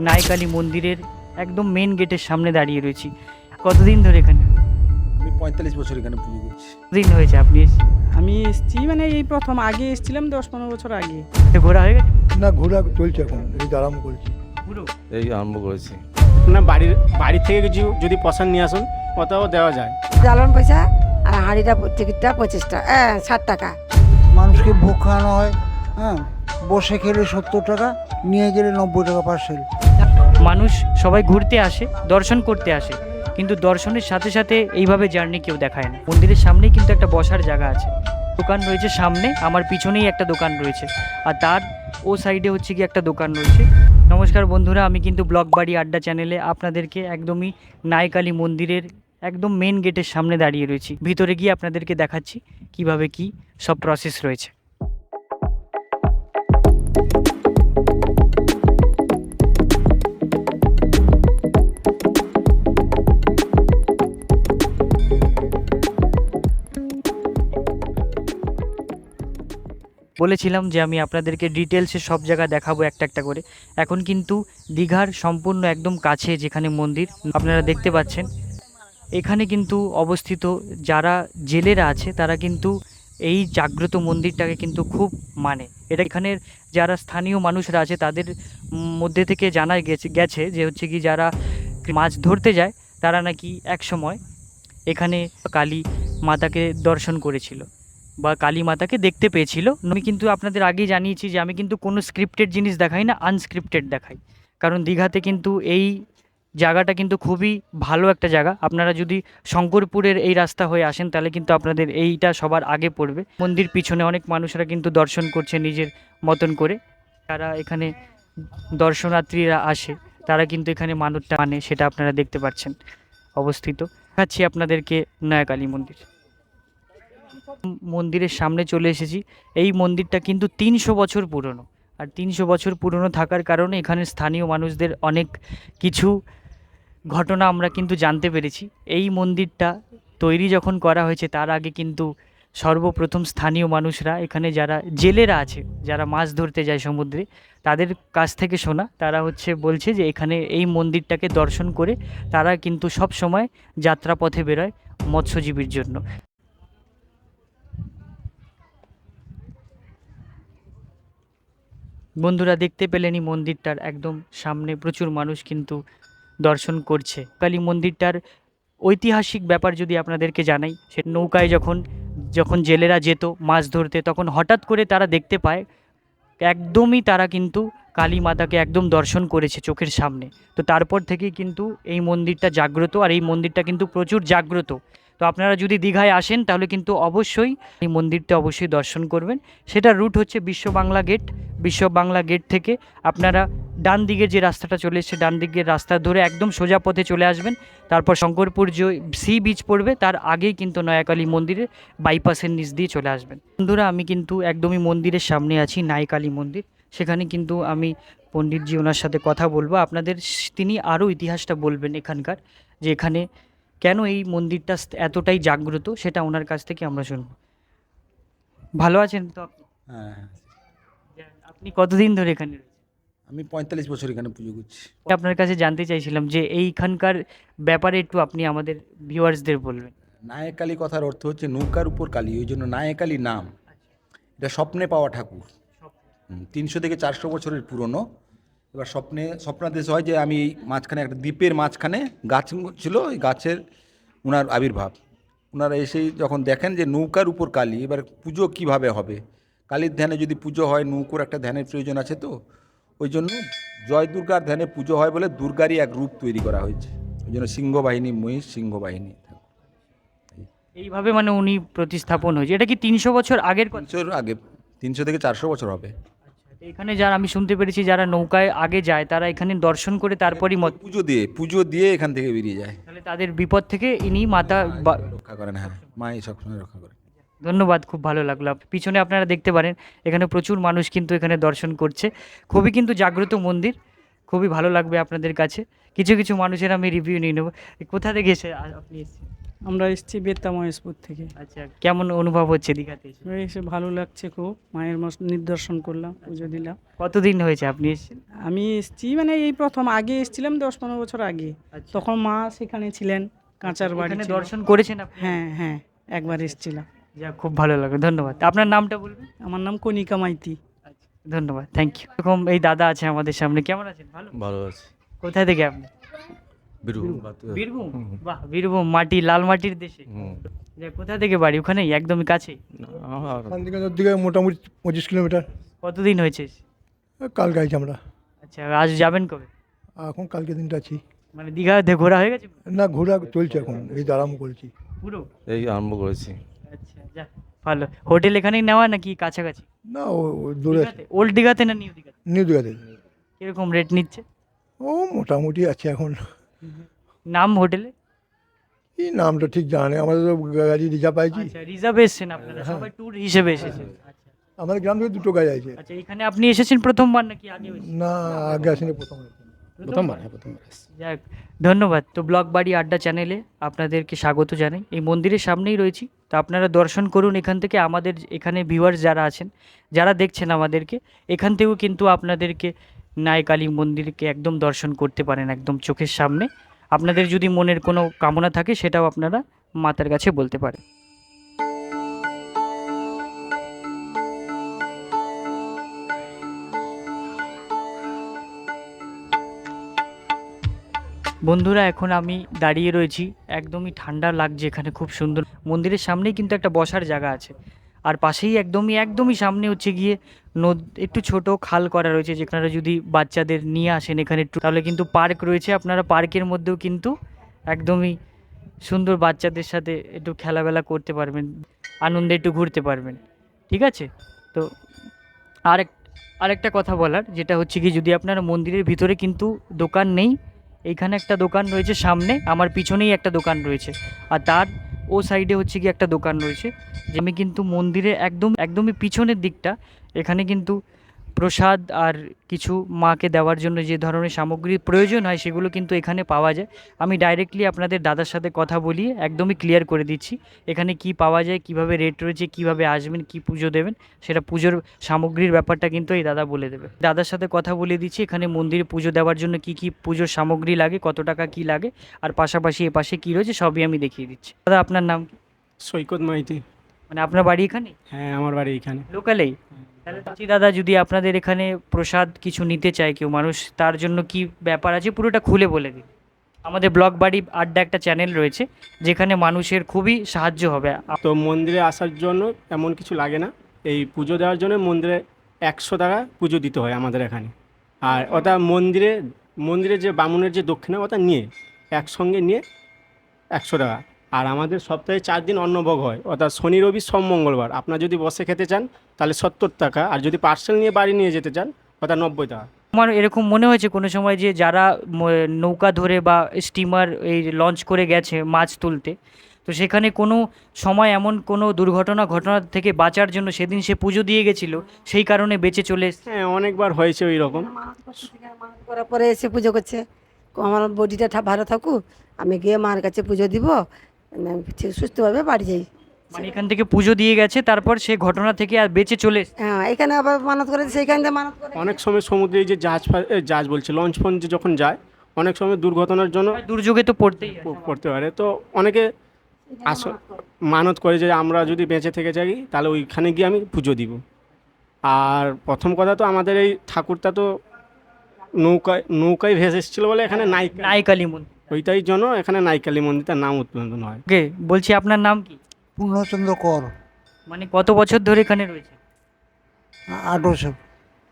নায়কালী মন্দিরের একদম মেন গেটের সামনে দাঁড়িয়ে রয়েছি। কতদিন ধরে এখানে? আমি পঁয়তাল্লিশ বছর এখানে পুজো করছি। দিন হয়েছে? আপনি এসে- আমি এসেছি মানে এই প্রথম আগে এসেছিলাম দশ পনেরো বছর আগে। তো ঘোরা হয়ে গেছে? না ঘোরা চলছে এখন এই আরাম করছি। পুরো? এই আরম্ভ করেছি। না বাড়ির বাড়ি থেকে কিছু যদি পছন্দ নিয়ে আসুন ওটাও দেওয়া যায়। জ্বালান পয়সা আর হাঁড়িটা টিকিটটা পঁচিশটা হ্যাঁ ষাট টাকা। মানুষকে ভোগ খাওয়ানো হয় হ্যাঁ? বসে খেলে সত্তর টাকা নিয়ে গেলে নব্বই টাকা পার্সেল মানুষ সবাই ঘুরতে আসে, দর্শন করতে আসে, কিন্তু দর্শনের সাথে সাথে এইভাবে জার্নি কেউ দেখায় না। মন্দিরের সামনেই কিন্তু একটা বসার জায়গা আছে। দোকান রয়েছে সামনে, আমার পিছনেই একটা দোকান রয়েছে। আর তার ও সাইডে হচ্ছে কি একটা দোকান রয়েছে। নমস্কার বন্ধুরা, আমি কিন্তু ব্লগ বাড়ি আড্ডা চ্যানেলে আপনাদেরকে একদমই নায়কালী মন্দিরের একদম মেন গেটের সামনে দাঁড়িয়ে রয়েছি। ভিতরে গিয়ে আপনাদেরকে দেখাচ্ছি কীভাবে কি সব প্রসেস রয়েছে। বলেছিলাম যে আমি আপনাদেরকে ডিটেলসে সব জায়গা দেখাবো একটা একটা করে। এখন কিন্তু দীঘার সম্পূর্ণ একদম কাছে যেখানে মন্দির, আপনারা দেখতে পাচ্ছেন। এখানে কিন্তু অবস্থিত যারা জেলেরা আছে, তারা কিন্তু এই জাগ্রত মন্দিরটাকে কিন্তু খুব মানে। এটা এখানের যারা স্থানীয় মানুষরা আছে, তাদের মধ্যে থেকে জানা গেছে গেছে যে হচ্ছে কি যারা মাছ ধরতে যায়, তারা নাকি এক সময় এখানে কালী মাতাকে দর্শন করেছিল। বা কালী মাতাকে দেখতে পেয়েছিল। আমি কিন্তু আপনাদের আগেই জানিয়েছি যে আমি কিন্তু কোনো স্ক্রিপ্টেড জিনিস দেখাই না আনস্ক্রিপ্টেড দেখাই। কারণ দীঘাতে কিন্তু এই জায়গাটা কিন্তু খুবই ভালো একটা জায়গা। আপনারা যদি শঙ্করপুরের এই রাস্তা হয়ে আসেন, তাহলে কিন্তু আপনাদের এইটা সবার আগে পড়বে। মন্দির পিছনে অনেক মানুষরা কিন্তু দর্শন করছে নিজের মতন করে। তারা এখানে দর্শনার্থীরা আসে, তারা কিন্তু এখানে মানতটা মানে সেটা আপনারা দেখতে পাচ্ছেন। অবস্থিত। দেখাচ্ছি আপনাদেরকে নয়াকালী মন্দির। মন্দিরের সামনে চলে এসেছি। এই মন্দিরটা কিন্তু তিনশো বছর পুরনো। আর তিনশো বছর পুরনো থাকার কারণে এখানে স্থানীয় মানুষদের অনেক কিছু ঘটনা আমরা কিন্তু জানতে পেরেছি। এই মন্দিরটা তৈরি যখন করা হয়েছে, তার আগে কিন্তু সর্বপ্রথম স্থানীয় মানুষরা এখানে যারা জেলেরা আছে, যারা মাছ ধরতে যায় সমুদ্রে, তাদের কাছ থেকে শোনা। তারা হচ্ছে বলছে যে এখানে এই মন্দিরটাকে দর্শন করে তারা কিন্তু সব সময় যাত্রাপথে বেরোয় মৎস্যজীবীর জন্য। বন্ধুরা দেখতে পেলেনই মন্দিরটার একদম সামনে প্রচুর মানুষ কিন্তু দর্শন করছে। কালী মন্দিরটার ঐতিহাসিক ব্যাপার যদি আপনাদেরকে জানাই, সে নৌকায় যখন যখন জেলেরা যেত, মাছ ধরতে, তখন হঠাৎ করে তারা দেখতে পায়, একদমই তারা কিন্তু কালী মাতাকে একদম দর্শন করেছে চোখের সামনে। তো তারপর থেকেই কিন্তু এই মন্দিরটা জাগ্রত, আর এই মন্দিরটা কিন্তু প্রচুর জাগ্রত। তো আপনারা যদি দীঘায় আসেন, তাহলে কিন্তু অবশ্যই এই মন্দিরটা অবশ্যই দর্শন করবেন। সেটা রুট হচ্ছে বিশ্ব বাংলা গেট বিশ্ব বাংলা গেট থেকে আপনারা ডান দিকে যে রাস্তাটা চলে এসছে, ডান দিকের রাস্তা ধরে একদম সোজা পথে চলে আসবেন। তারপর শঙ্করপুর যে সি বিচ পড়বে, তার আগেই কিন্তু নয়াকালী মন্দিরের বাইপাসের নিচ দিয়ে চলে আসবেন। বন্ধুরা, আমি কিন্তু একদমই মন্দিরের সামনে আছি, নাইকালী মন্দির। সেখানে কিন্তু আমি পণ্ডিতজি ওনার সাথে কথা বলব। আপনাদের তিনি আরও ইতিহাসটা বলবেন এখানকার, যে এখানে কেন এই মন্দিরটা এতটাই জাগ্রত? সেটা ওনার কাছ থেকে আমরা শুনব। ভালো আছেন তো আপনি? হ্যাঁ। আপনি কতদিন ধরে এখানে? আমি পঁয়তাল্লিশ বছর এখানে পুজো করছি। আপনার কাছে জানতে চাইছিলাম যে এইখানকার ব্যাপারে একটু আপনি আমাদের ভিউয়ার্সদের বলবেন। নায়কালী কথার অর্থ হচ্ছে নৌকার উপর কালী ওই জন্য নায়কালী নাম। এটা স্বপ্নে পাওয়া ঠাকুর। তিনশো থেকে চারশো বছরের পুরনো। এবার স্বপ্নে স্বপ্নাদেশ হয় যে আমি মাঝখানে একটা দ্বীপের মাঝখানে গাছ ছিল ওই গাছের ওনার আবির্ভাব। ওনারা এসেই যখন দেখেন যে নৌকার উপর কালী এবার পুজো কীভাবে হবে? কালীর ধ্যানে যদি পুজো হয় নৌকোর একটা ধ্যানের প্রয়োজন আছে তো? ওই জন্য জয় দুর্গার ধ্যানে পুজো হয় বলে দুর্গারই এক রূপ তৈরি করা হয়েছে। ওই জন্য সিংহ বাহিনী মহিষ সিংহ বাহিনী এইভাবে মানে উনি প্রতিস্থাপন হয়েছে। এটা কি তিনশো বছর আগের তিনশোর আগে তিনশো থেকে চারশো বছর হবে। এখানে যারা আমি শুনতে পেরেছি যারা নৌকায় আগে যায় তারা এখানে দর্শন করে তারপরই মত পুজো দিয়ে পুজো দিয়ে এখান থেকে বেরিয়ে যায়। তাহলে তাদের বিপদ থেকে ইনি মাতা রক্ষা করেন হ্যাঁ। মাই সবসময় রক্ষা করেন। ধন্যবাদ খুব ভালো লাগল। পিছনে আপনারা দেখতে পারেন এখানে প্রচুর মানুষ কিন্তু এখানে দর্শন করছে। খুবই কিন্তু জাগ্রত মন্দির খুবই ভালো লাগবে আপনাদের কাছে। কিছু কিছু মানুষের আমি রিভিউ নিয়ে নেব। কোথা থেকে এসে আপনি এসেছেন? আমরা এসেছি বেত্তা মহেশপুর থেকে। আচ্ছা কেমন অনুভব হচ্ছে দীঘাতে এসে? এসে ভালো লাগছে খুব মায়ের মস- নিদর্শন করলাম পুজো দিলাম। কতদিন হয়েছে আপনি এসেছেন? আমি এসেছি মানে এই প্রথম আগে এসেছিলাম দশ পনেরো বছর আগে। তখন মা সেখানে ছিলেন কাঁচার বাড়ি এখানে ছিল। দর্শন করেছেন আপনি? হ্যাঁ হ্যাঁ একবার এসেছিলাম। যা খুব ভালো লাগে ধন্যবাদ। আপনার নামটা বলবেন? আমার নাম কণিকা মাইতি। আচ্ছা ধন্যবাদ থ্যাংক ইউ এরকম এই দাদা আছে আমাদের সামনে কেমন আছেন? ভালো? ভালো আছে। কোথায় থেকে আপনি? বীরভূম বীরভূম। বাহ বীরভূম মাটি লাল মাটির দেশে। কোথা থেকে বাড়ি? ওখানেই একদমই কাছে দিকে মোটামুটি পঁচিশ কিলোমিটার। কতদিন হয়েছে? কাল গাইছি আমরা। আচ্ছা আজ যাবেন কবে? এখন কালকে দিনটা আছি। মানে দীঘাতে ঘোরা হয়ে গেছে? না ঘোরা চলছে এখন। এই আরাম করছি। পুরো? এই আরম্ভ করেছি। আচ্ছা যাক ভালো। হোটেল এখানেই নেওয়া নাকি কাছাকাছি? না ও দূরে ওল্ড দীঘাতে না নিউ দীঘাতে? নিউ দিঘাতে। কীরকম রেট নিচ্ছে? ও মোটামুটি আছে এখন। নাম হোটেলে? এই নামটা ঠিক জানা আমাদের তো গাড়ি রিজার্ভ পাইছি আচ্ছা রিজার্ভ এসেছেন আপনারা সবাই ট্যুর হিসেবে এসেছেন। আচ্ছা আমাদের গ্রাম থেকে দুটো গাড়ি আছে। আচ্ছা এখানে আপনি এসেছেন প্রথমবার নাকি আগে না আগে আসেনি প্রথম প্রথমবার হ্যাঁ প্রথমবার যাক ধন্যবাদ। তো ব্লগ বাড়ি আড্ডা চ্যানেলে আপনাদেরকে স্বাগত জানাই। এই মন্দিরের সামনেই রয়েছি। তো আপনারা দর্শন করুন এখান থেকে আমাদের এখানে ভিউয়ার্স যারা আছেন যারা দেখছেন আমাদেরকে এখান থেকেও কিন্তু আপনাদেরকে নায়কালী মন্দিরকে একদম দর্শন করতে পারেন একদম চোখের সামনে। আপনাদের যদি মনের কোনো কামনা থাকে, সেটাও আপনারা মাতার কাছে বলতে পারেন। বন্ধুরা, এখন আমি দাঁড়িয়ে রয়েছি। একদমই ঠান্ডা লাগছে এখানে, খুব সুন্দর। মন্দিরের সামনেই কিন্তু একটা বসার জায়গা আছে। আর পাশেই একদমই একদমই সামনে হচ্ছে গিয়ে নদ, একটু ছোট খাল করা রয়েছে যেখানে যদি বাচ্চাদের নিয়ে আসেন এখানে একটু, তাহলে কিন্তু পার্ক রয়েছে। আপনারা পার্কের মধ্যেও কিন্তু একদমই সুন্দর বাচ্চাদের সাথে একটু খেলাবেলা করতে পারবেন, আনন্দে একটু ঘুরতে পারবেন। ঠিক আছে? তো আরেক, আরেকটা কথা বলার, যেটা হচ্ছে কি যদি আপনারা মন্দিরের ভিতরে কিন্তু দোকান নেই, এইখানে একটা দোকান রয়েছে সামনে, আমার পিছনেই একটা দোকান রয়েছে। আর তার ও সাইডে হচ্ছে কি একটা দোকান রয়েছে যে আমি কিন্তু মন্দিরের একদম, একদমই পিছনের দিকটা, এখানে কিন্তু প্রসাদ আর কিছু মাকে দেওয়ার জন্য যে ধরনের সামগ্রীর প্রয়োজন হয় সেগুলো কিন্তু এখানে পাওয়া যায়। আমি ডাইরেক্টলি আপনাদের দাদার সাথে কথা বলিয়ে একদমই ক্লিয়ার করে দিচ্ছি, এখানে কি পাওয়া যায়, কীভাবে রেট রয়েছে, কীভাবে আসবেন, কি পুজো দেবেন, সেটা পুজোর সামগ্রীর ব্যাপারটা কিন্তু এই দাদা বলে দেবে। দাদার সাথে কথা বলে দিচ্ছি, এখানে মন্দিরে পুজো দেওয়ার জন্য কি কি পুজোর সামগ্রী লাগে, কত টাকা কি লাগে, আর পাশাপাশি এ পাশে কী রয়েছে সবই আমি দেখিয়ে দিচ্ছি। দাদা, আপনার নাম সৈকত মাইতি। মানে আপনার বাড়ি এখানে? হ্যাঁ আমার বাড়ি এখানে। লোকালেই তাহলে বলছি দাদা যদি আপনাদের এখানে প্রসাদ কিছু নিতে চায় কেউ মানুষ তার জন্য কি ব্যাপার আছে? পুরোটা খুলে বলে দিন। আমাদের ব্লগ বাড়ি আড্ডা একটা চ্যানেল রয়েছে যেখানে মানুষের খুবই সাহায্য হবে। তো মন্দিরে আসার জন্য এমন কিছু লাগে না। এই পুজো দেওয়ার জন্য মন্দিরে একশো টাকা পুজো দিতে হয় আমাদের এখানে। আর ওটা মন্দিরে মন্দিরে যে বামুনের যে দক্ষিণা ওটা নিয়ে একসঙ্গে নিয়ে একশো টাকা। আর আমাদের সপ্তাহে চার দিন অন্নভোগ হয় অর্থাৎ শনি রবি সোম মঙ্গলবার। আপনার যদি বসে খেতে চান তাহলে সত্তর টাকা আর যদি পার্সেল নিয়ে বাড়ি নিয়ে যেতে চান অর্থাৎ নব্বই টাকা। আমার এরকম মনে হয়েছে কোনো সময় যে যারা নৌকা ধরে বা স্টিমার এই লঞ্চ করে গেছে মাছ তুলতে তো সেখানে কোনো সময় এমন কোনো দুর্ঘটনা ঘটনা থেকে বাঁচার জন্য সেদিন সে পুজো দিয়ে গেছিল সেই কারণে বেঁচে চলে এসছে? হ্যাঁ অনেকবার হয়েছে ওই রকম। করার পরে এসে পুজো করছে। আমার বডিটা ভালো থাকুক আমি গিয়ে মার কাছে পুজো দিব সুস্থভাবে বাড়ি যাই মানে এখান থেকে পুজো দিয়ে গেছে তারপর সে ঘটনা থেকে আর বেঁচে চলে হ্যাঁ এখানে আবার মানত করে সেইখান থেকে মানত করে। অনেক সময় সমুদ্রে এই যে জাহাজ জাহাজ বলছে লঞ্চ ফঞ্চ যখন যায় অনেক সময় দুর্ঘটনার জন্য দুর্যোগে তো পড়তেই পড়তে পারে। তো অনেকে আস মানত করে যে আমরা যদি বেঁচে থেকে যাই তাহলে ওইখানে গিয়ে আমি পুজো দিব। আর প্রথম কথা তো আমাদের এই ঠাকুরটা তো নৌকায় নৌকায় ভেসে এসেছিল বলে এখানে নায়কালী মন্দির ওইটাই জন্য এখানে নাইকালী মন্দিরটার নাম উৎপাদন হয়। ওকে বলছি আপনার নাম কি? পূর্ণচন্দ্র কর। মানে কত বছর ধরে এখানে রয়েছে? আট বছর।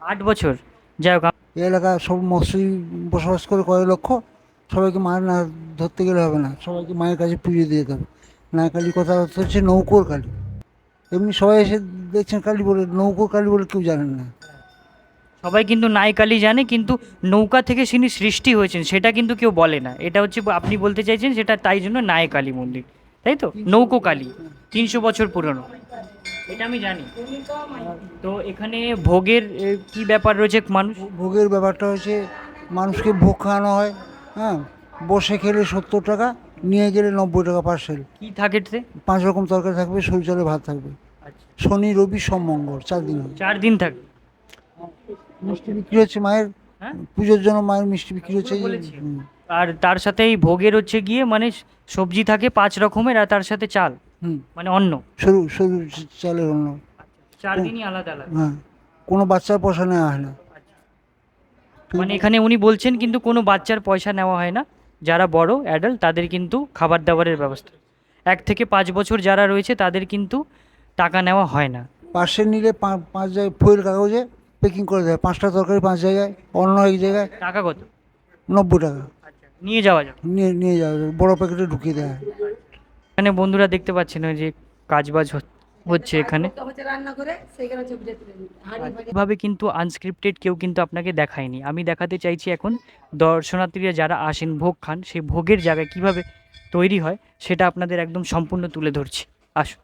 আট বছর। যাই হোক এই এলাকায় সব মৎস্যই বসবাস করে কয়েক লক্ষ? সবাইকে মায়ের না ধরতে গেলে হবে না। সবাইকে মায়ের কাছে পুজো দিয়ে দেবে। না কালী কথা হচ্ছে নৌকোর কালী। এমনি সবাই এসে দেখছেন কালী বলে নৌকোর কালী বলে কেউ জানেন না। সবাই কিন্তু নায়কালী জানে কিন্তু নৌকা থেকে তিনি সৃষ্টি হয়েছেন সেটা কিন্তু কেউ বলে না। এটা হচ্ছে আপনি বলতে চাইছেন সেটা তাই জন্য নায়কালী মন্দির তাই তো? নৌকো কালী তিনশো বছর পুরনো। এটা আমি জানি। তো এখানে ভোগের কি ব্যাপার রয়েছে মানুষ? ভোগের ব্যাপারটা হচ্ছে মানুষকে ভোগ খাওয়ানো হয় হ্যাঁ? বসে খেলে সত্তর টাকা নিয়ে গেলে নব্বই টাকা পার্সেল কি থাকে পাঁচ রকম তরকারি থাকবে সরু চালে ভাত থাকবে। শনি রবি সোম মঙ্গল চার দিন। চার দিন থাকে। মিষ্টি বিক্রি হচ্ছে মায়ের হ্যাঁ? পুজোর জন্য মায়ের মিষ্টি বিক্রি হচ্ছে। বলেছি। হুম, আর তার সাথে এই ভোগের হচ্ছে গিয়ে মানে সবজি থাকে পাঁচ রকমের আর তার সাথে চাল। হুম। মানে অন্ন। সরু সরু চালের অন্য চার দিনই আলাদা আলাদা। হ্যাঁ। কোনো বাচ্চার পয়সা নেওয়া হয় না। মানে এখানে উনি বলছেন কিন্তু কোনো বাচ্চার পয়সা নেওয়া হয় না। যারা বড় অ্যাডাল্ট তাদের কিন্তু খাবার দাবারের ব্যবস্থা। এক থেকে পাঁচ বছর যারা রয়েছে তাদের কিন্তু টাকা নেওয়া হয় না। পার্সেল নিলে পা- পাঁচ জায়গায় ফুয়েল কাগজে প্যাকিং করে দেয়। পাঁচটা তরকারি পাঁচ জায়গায় অন্য এক জায়গায়। টাকা কত? নব্বই টাকা। নিয়ে যাওয়া যাবে নিয়ে নিয়ে যাওয়া যাবে বড়ো প্যাকেটে ঢুকিয়ে হয় এখানে বন্ধুরা দেখতে পাচ্ছেন ওই যে কাজবাজ হচ্ছে এখানে। এভাবে কিন্তু আনস্ক্রিপ্টেড কেউ কিন্তু আপনাকে দেখায়নি। আমি দেখাতে চাইছি এখন দর্শনার্থীরা যারা আসেন ভোগ খান সেই ভোগের জায়গায় কীভাবে তৈরি হয় সেটা আপনাদের একদম সম্পূর্ণ তুলে ধরছি। আসুন।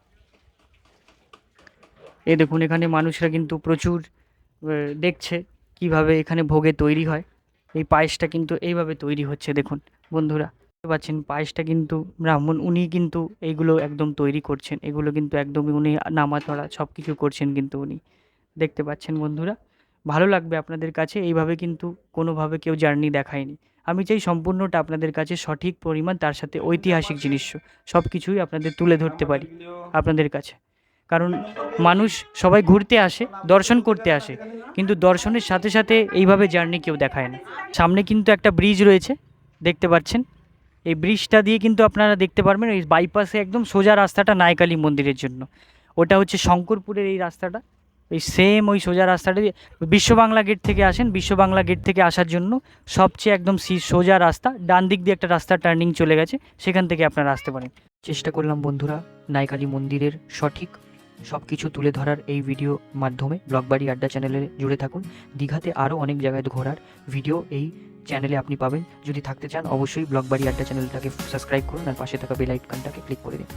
এই দেখুন এখানে মানুষরা কিন্তু প্রচুর দেখছে কীভাবে এখানে ভোগে তৈরি হয়। এই পায়েসটা কিন্তু এইভাবে তৈরি হচ্ছে, দেখুন বন্ধুরা। পাচ্ছেন পায়েসটা কিন্তু ব্রাহ্মণ, উনি কিন্তু এইগুলো একদম তৈরি করছেন। এগুলো কিন্তু একদমই উনি নামাতড়া সব কিছু করছেন কিন্তু উনি। দেখতে পাচ্ছেন বন্ধুরা, ভালো লাগবে আপনাদের কাছে। এইভাবে কিন্তু কোনোভাবে কেউ জার্নি দেখায়নি। আমি চাই সম্পূর্ণটা আপনাদের কাছে সঠিক পরিমাণ, তার সাথে ঐতিহাসিক জিনিস সব কিছুই আপনাদের তুলে ধরতে পারি, আপনাদের কাছে। কারণ মানুষ সবাই ঘুরতে আসে, দর্শন করতে আসে। কিন্তু দর্শনের সাথে সাথে এইভাবে জার্নি কেউ দেখায় না। সামনে কিন্তু একটা ব্রিজ রয়েছে, দেখতে পাচ্ছেন? এই ব্রিজটা দিয়ে কিন্তু আপনারা দেখতে পারবেন, এই বাইপাসে একদম সোজা রাস্তাটা নায়কালী মন্দিরের জন্য। ওটা হচ্ছে শঙ্করপুরের এই রাস্তাটা। এই সেম ওই সোজা রাস্তাটা দিয়ে বিশ্ব বাংলা গেট থেকে আসেন। বিশ্ব বাংলা গেট থেকে আসার জন্য সবচেয়ে একদম সোজা রাস্তা, ডান দিক দিয়ে একটা রাস্তা টার্নিং চলে গেছে। সেখান থেকে আপনারা আসতে পারেন। চেষ্টা করলাম বন্ধুরা নায়কালী মন্দিরের সঠিক সব কিছু তুলে ধরার এই ভিডিও মাধ্যমে ব্লগবাড়ি আড্ডা চ্যানেলে জুড়ে থাকুন। দীঘাতে আরও অনেক জায়গায় ঘোরার ভিডিও এই চ্যানেলে আপনি পাবেন। যদি থাকতে চান, অবশ্যই ব্লগবাড়ি আড্ডা চ্যানেলটাকে সাবস্ক্রাইব করুন আর পাশে থাকা বেল আইকনটাকে ক্লিক করে দিন।